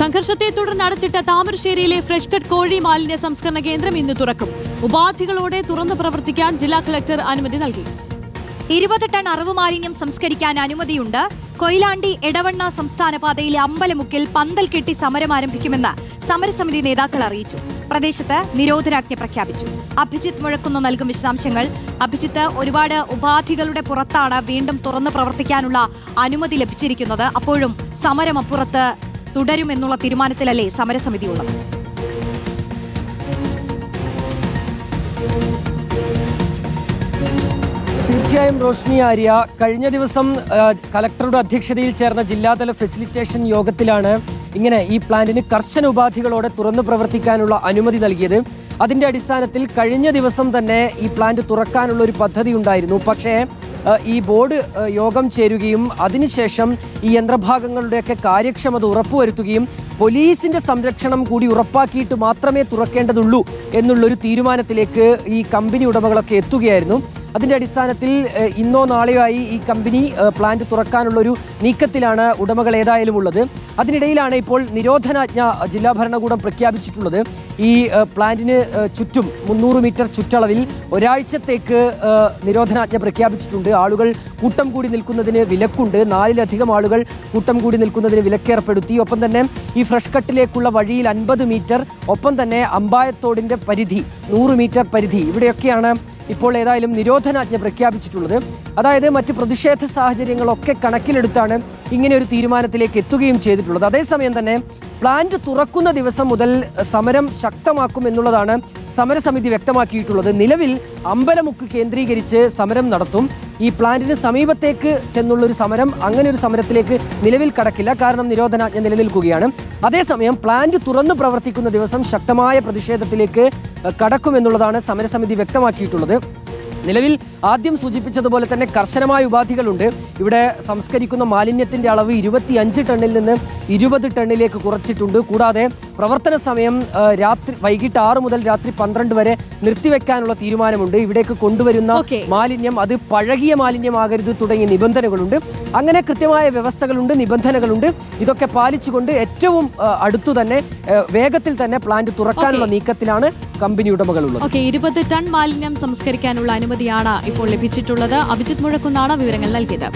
സംഘർഷത്തെ തുടർന്ന് അടച്ചിട്ട താമരശ്ശേരിയിലെ ഫ്രഷ് കട്ട് കോഴി മാലിന്യ സംസ്കരണ കേന്ദ്രം ഇന്ന് തുറക്കും. ഉപാധികളോടെ തുറന്നു പ്രവർത്തിക്കാൻ ജില്ലാ കളക്ടർ അനുമതി നൽകി. ഇരുപത് ടൺ അറിവ് മാലിന്യം സംസ്കരിക്കാൻ അനുമതിയുണ്ട്. കൊയിലാണ്ടി എടവണ്ണ സംസ്ഥാന പാതയിലെ അമ്പലമുക്കിൽ പന്തൽ കെട്ടി സമരം ആരംഭിക്കുമെന്ന് സമരസമിതി നേതാക്കൾ അറിയിച്ചു. പ്രദേശത്ത് നിരോധനാജ്ഞ പ്രഖ്യാപിച്ചു. അഭിജിത്ത് മുഴക്കുന്നു നൽകും വിശദാംശങ്ങൾ. അഭിജിത്ത് ഒരുപാട് ഉപാധികളുടെ പുറത്താണ് വീണ്ടും തുറന്നു പ്രവർത്തിക്കാനുള്ള അനുമതി ലഭിച്ചിരിക്കുന്നത്. അപ്പോഴും സമരം അപ്പുറത്ത് തുടരുമെന്നുള്ള തീരുമാനത്തിലല്ലേ സമരസമിതി ഉള്ളത് തീർച്ചയായും റോഷ്നി ആര്യ കഴിഞ്ഞ ദിവസം കലക്ടറുടെ അധ്യക്ഷതയിൽ ചേർന്ന ജില്ലാതല ഫെസിലിറ്റേഷൻ യോഗത്തിലാണ് ഇങ്ങനെ ഈ പ്ലാന്റിന് കർശന ഉപാധികളോടെ തുറന്നു പ്രവർത്തിക്കാനുള്ള അനുമതി നൽകിയത്. അതിന്റെ അടിസ്ഥാനത്തിൽ കഴിഞ്ഞ ദിവസം തന്നെ ഈ പ്ലാന്റ് തുറക്കാനുള്ള ഒരു പദ്ധതി ഉണ്ടായിരുന്നു. പക്ഷേ ഈ ബോർഡ് യോഗം ചേരുകയും അതിനുശേഷം ഈ യന്ത്രഭാഗങ്ങളുടെയൊക്കെ കാര്യക്ഷമത ഉറപ്പുവരുത്തുകയും പോലീസിന്റെ സംരക്ഷണം കൂടി ഉറപ്പാക്കിയിട്ട് മാത്രമേ തുറക്കേണ്ടതുള്ളൂ എന്നുള്ളൊരു തീരുമാനത്തിലേക്ക് ഈ കമ്പനി ഉടമകളൊക്കെ എത്തുകയായിരുന്നു. അതിന്റെ അടിസ്ഥാനത്തിൽ ഇന്നോ നാളെയോ ആയി ഈ കമ്പനി പ്ലാന്റ് തുറക്കാനുള്ള ഒരു നീക്കത്തിലാണ് ഉടമകൾ ഏതായാലും ഉള്ളത്. അതിനിടയിലാണ് ഇപ്പോൾ നിരോധനാജ്ഞ ജില്ലാ ഭരണകൂടം പ്രഖ്യാപിച്ചിട്ടുള്ളത്. ഈ പ്ലാന്റിന് ചുറ്റും മുന്നൂറ് മീറ്റർ ചുറ്റളവിൽ ഒരാഴ്ചത്തേക്ക് നിരോധനാജ്ഞ പ്രഖ്യാപിച്ചിട്ടുണ്ട്. ആളുകൾ കൂട്ടം കൂടി നിൽക്കുന്നതിന് വിലക്കുണ്ട്. നാലിലധികം ആളുകൾ കൂട്ടം കൂടി നിൽക്കുന്നതിന് വിലക്കേർപ്പെടുത്തി. ഒപ്പം തന്നെ ഈ ഫ്രഷ് കട്ടിലേക്കുള്ള വഴിയിൽ അൻപത് മീറ്റർ ഒപ്പം തന്നെ അമ്പായത്തോടിന്റെ പരിധി നൂറ് മീറ്റർ പരിധി. ഇവിടെയൊക്കെയാണ് ഇപ്പോൾ ഏതായാലും നിരോധനാജ്ഞ പ്രഖ്യാപിച്ചിട്ടുള്ളത്. അതായത് മറ്റ് പ്രതിഷേധ സാഹചര്യങ്ങളൊക്കെ കണക്കിലെടുത്താണ് ഇങ്ങനെ ഒരു തീരുമാനത്തിലേക്ക് എത്തുകയും ചെയ്തിട്ടുള്ളത്. അതേസമയം തന്നെ പ്ലാന്റ് തുറക്കുന്ന ദിവസം മുതൽ സമരം ശക്തമാക്കും എന്നുള്ളതാണ് സമരസമിതി വ്യക്തമാക്കിയിട്ടുള്ളത് നിലവിൽ അമ്പലമുക്ക് കേന്ദ്രീകരിച്ച് സമരം നടത്തും. ഈ പ്ലാന്റിന് സമീപത്തേക്ക് ചെന്നുള്ള ഒരു സമരം അങ്ങനെ ഒരു സമരത്തിലേക്ക് നിലവിൽ കടക്കില്ല. കാരണം നിരോധനാജ്ഞ നിലനിൽക്കുകയാണ്. അതേസമയം പ്ലാന്റ് തുറന്നു പ്രവർത്തിക്കുന്ന ദിവസം ശക്തമായ പ്രതിഷേധത്തിലേക്ക് കടക്കുമെന്നുള്ളതാണ് സമരസമിതി വ്യക്തമാക്കിയിട്ടുള്ളത്. നിലവിൽ ആദ്യം സൂചിപ്പിച്ചതുപോലെ തന്നെ കർശനമായ ഉപാധികളുണ്ട്. ഇവിടെ സംസ്കരിക്കുന്ന മാലിന്യത്തിന്റെ അളവ് ഇരുപത്തിയഞ്ച് ടണ്ണിൽ നിന്ന് ഇരുപത് ടണ്ണിലേക്ക് കുറച്ചിട്ടുണ്ട്. കൂടാതെ പ്രവർത്തന സമയം രാത്രി വൈകിട്ട് ആറ് മുതൽ രാത്രി പന്ത്രണ്ട് വരെ നിർത്തിവെക്കാനുള്ള തീരുമാനമുണ്ട്. ഇവിടേക്ക് കൊണ്ടുവരുന്ന. മാലിന്യം അത് പഴകിയ മാലിന്യമാകരുത് തുടങ്ങിയ നിബന്ധനകളുണ്ട്. അങ്ങനെ കൃത്യമായ വ്യവസ്ഥകളുണ്ട് നിബന്ധനകളുണ്ട്. ഇതൊക്കെ പാലിച്ചുകൊണ്ട് ഏറ്റവും അടുത്തു തന്നെ വേഗത്തിൽ തന്നെ പ്ലാന്റ് തുറക്കാനുള്ള. നീക്കത്തിലാണ് കമ്പനി ഉടമകളുള്ളത് ഓക്കെ ഇരുപത് ടൺ മാലിന്യം സംസ്കരിക്കാനുള്ള അനുമതിയാണ് ഇപ്പോൾ ലഭിച്ചിട്ടുള്ളത്. അഭിജിത് മുഴക്കുന്നാണ് വിവരങ്ങൾ നൽകിയത്.